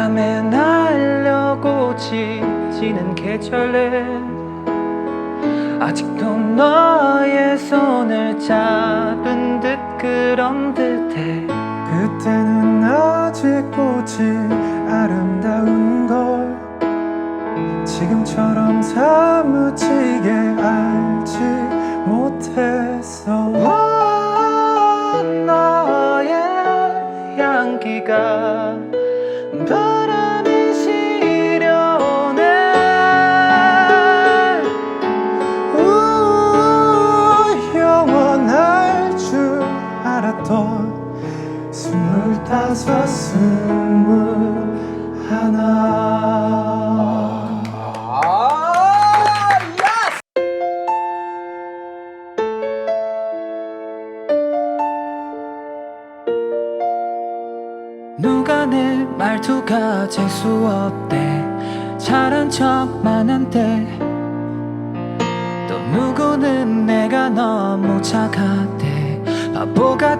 바람에 날려고 지지는 계절에 아직도 너의 손을 잡은 듯 그런 듯해. 그때는 아직 꽃이 아름다운 걸 지금처럼 사무치게 알지 못했어. 와, 너의 향기가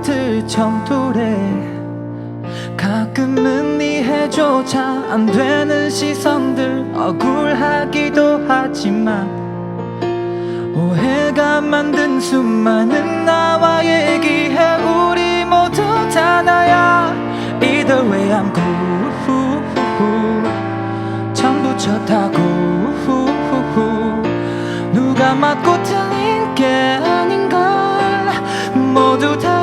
같을 정도래 가끔은 이해조차 안 되는 시선들 억울하기도 하지만 오해가 만든 수많은 나와 얘기해 우리 모두 다 나야. Either way I'm cool 전부 좋다고. 누가 맞고 틀린 게 아닌걸 모두 다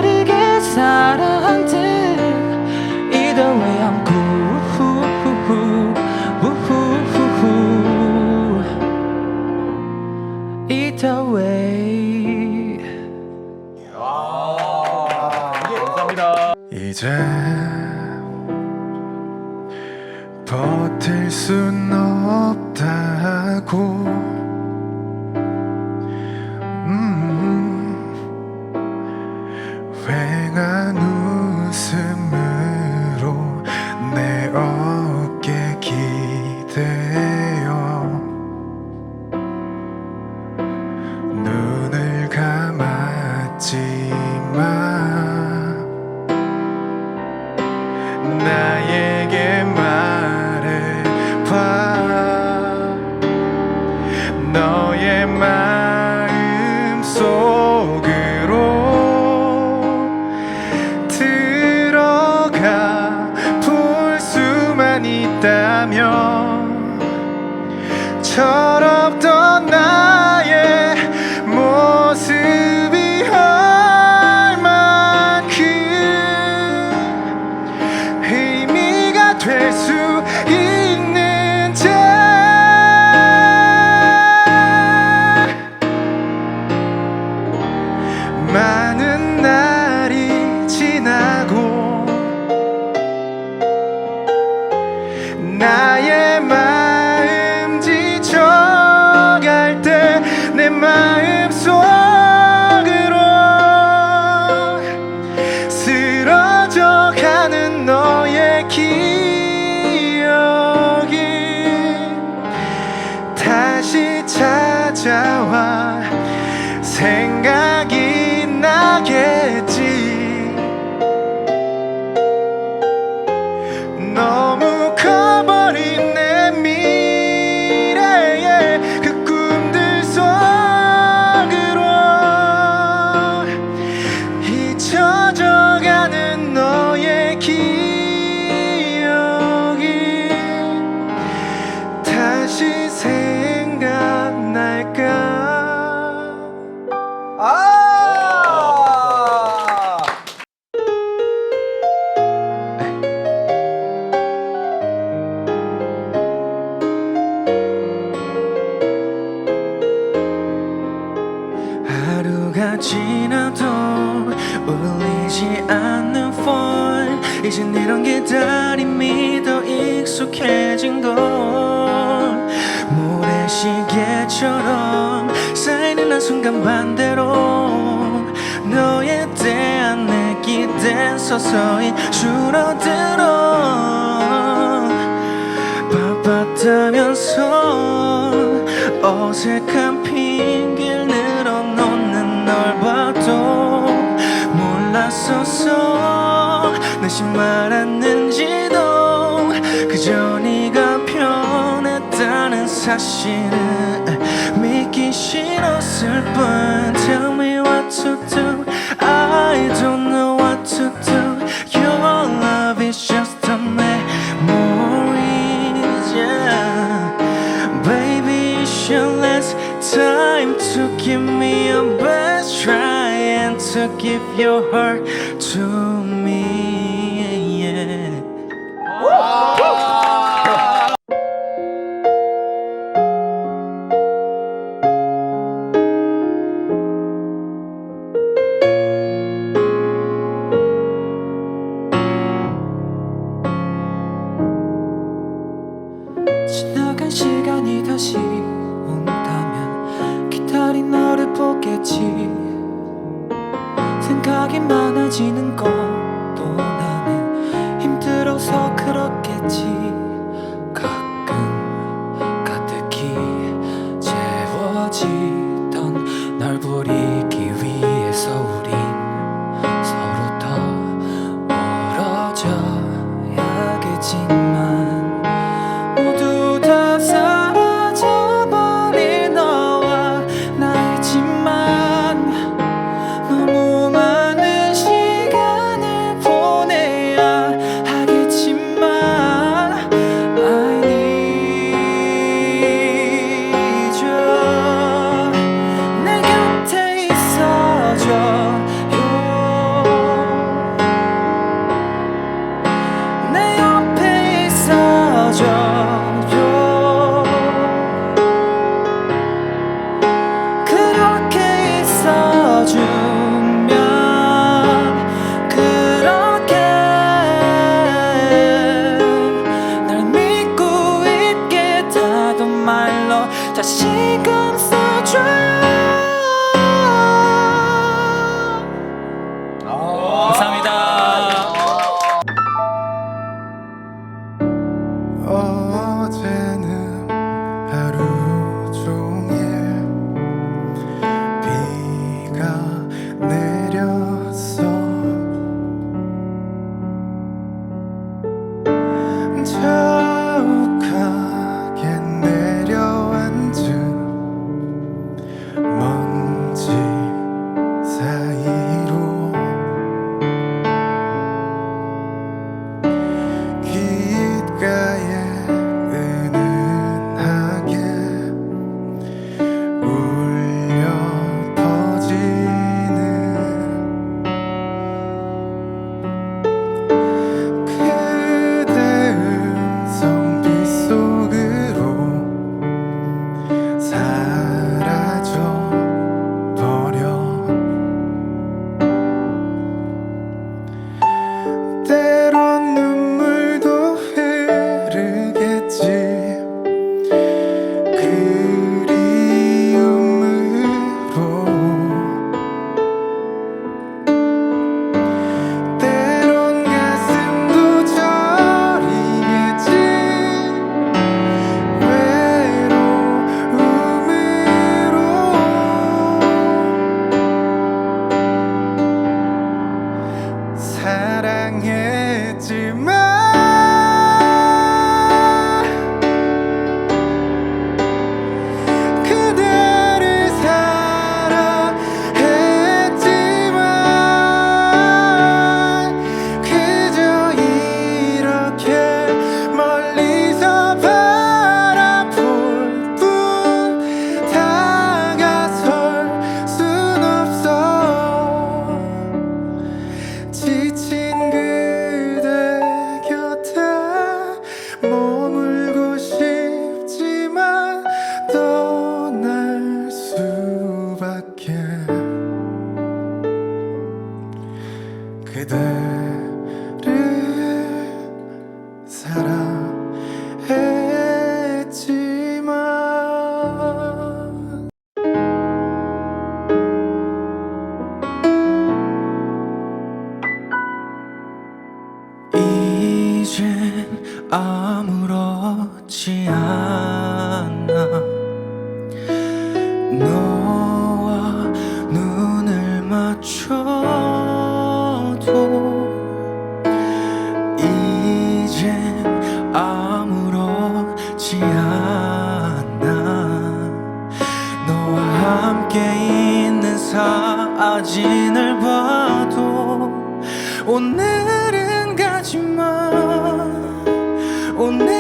살아한듯 Either way I'm cool Either way 이제 버틸 순 없다고 모 것처럼 쌓이는 한 순간 반대로 너에 대한 내 기대 서서히 줄어들어. 바빴다면서 어색한 핑계를 늘어놓는 널 봐도 몰랐었어. 내심 말았는지도 그저 네가 변했다는 사실을 듣기 싫었을 뿐. Tell me what to do. I don't know what to do. Your love is just a memory yeah. Baby you should last time to give me a best try And to give your heart 생각이 많아지는 것. 내 옆에 있어줘. 이젠 아무렇지 않아. 너와 눈을 맞춰도 이젠 아무렇지 않아. 너와 함께 있는 사진을 봐도 오늘은 가지마. un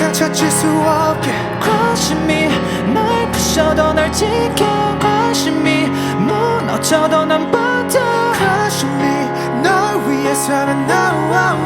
상처 칠수 없게. 관심이 날 부셔도 날 지켜. 관심이 무너져도 난 버텨. 관심이 널 위해 살아나와